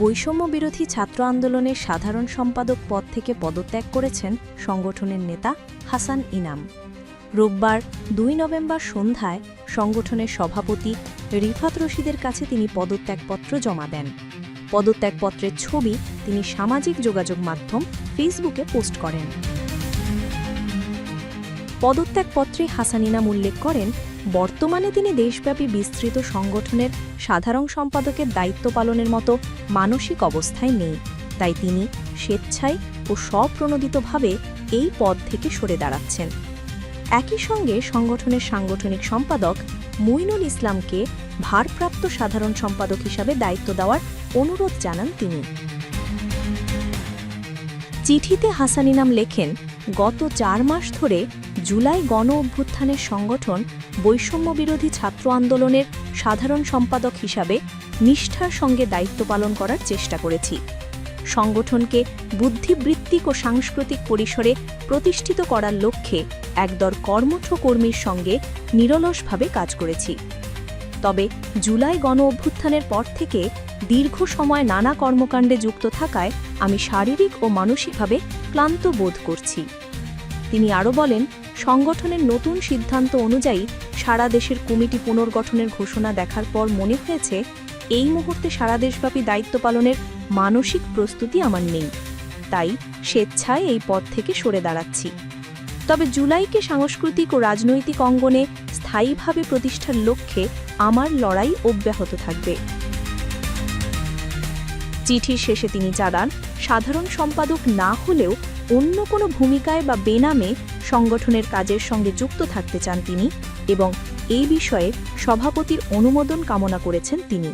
বৈষম্য বিরোধী ছাত্র আন্দোলনের সাধারণ সম্পাদক পদ থেকে পদত্যাগ করেছেন সংগঠনের নেতা হাসান ইনাম। রোববার দুই নভেম্বর সন্ধ্যায় সংগঠনের সভাপতি রিফাত রশিদের কাছে তিনি পদত্যাগপত্র জমা দেন। পদত্যাগপত্রের ছবি তিনি সামাজিক যোগাযোগ মাধ্যম ফেসবুকে পোস্ট করেন। পদত্যাগপত্রে হাসান ইনাম উল্লেখ করেন, বর্তমানে তিনি দেশব্যাপী বিস্তৃত সংগঠনের সাধারণ সম্পাদকের দায়িত্ব পালনের মতো মানসিক অবস্থায় নেই। তাই তিনি স্বেচ্ছায় ও স্বপ্রণোদিতভাবে এই পদ থেকে সরে দাঁড়াচ্ছেন। একই সঙ্গে সংগঠনের সাংগঠনিক সম্পাদক মুইনুল ইসলামকে ভারপ্রাপ্ত সাধারণ সম্পাদক হিসাবে দায়িত্ব দেওয়ার অনুরোধ জানান তিনি। চিঠিতে হাসান ইনাম লেখেন, গত চার মাস ধরে জুলাই গণ অভ্যুত্থানের সংগঠন বৈষম্য বিরোধী ছাত্র আন্দোলনের সাধারণ সম্পাদক হিসাবে নিষ্ঠার সঙ্গে দায়িত্ব পালন করার চেষ্টা করেছি। সংগঠনকে বুদ্ধিবৃত্তিক ও সাংস্কৃতিক পরিসরে প্রতিষ্ঠিত করার লক্ষ্যে একদর কর্মঠ কর্মীর সঙ্গে নিরলসভাবে কাজ করেছি। তবে জুলাই গণ অভ্যুত্থানের পর থেকে দীর্ঘ সময় নানা কর্মকাণ্ডে যুক্ত থাকায় আমি শারীরিক ও মানসিকভাবে ক্লান্ত বোধ করছি। তিনি আরও বলেন সংগঠনের নতুন সিদ্ধান্ত অনুযায়ী সারা দেশের কমিটি পুনর্গঠনের ঘোষণা দেখার পর মনে হয়েছে, এই মুহূর্তে সারা দেশব্যাপী দায়িত্ব পালনের মানসিক প্রস্তুতি আমার নেই। তাই স্বেচ্ছায় এই পদ থেকে সরে দাঁড়াচ্ছি। তবে জুলাইকে সাংস্কৃতিক ও রাজনৈতিক অঙ্গনে স্থায়ীভাবে প্রতিষ্ঠার লক্ষ্যে আমার লড়াই অব্যাহত থাকবে। চিঠির শেষে তিনি জানান, সাধারণ সম্পাদক না হলেও অন্য কোনো ভূমিকায় বা বেনামে সংগঠনের কাজের সঙ্গে যুক্ত থাকতে চান তিনি এবং এই বিষয়ে সভাপতির অনুমোদন কামনা করেছেন তিনি।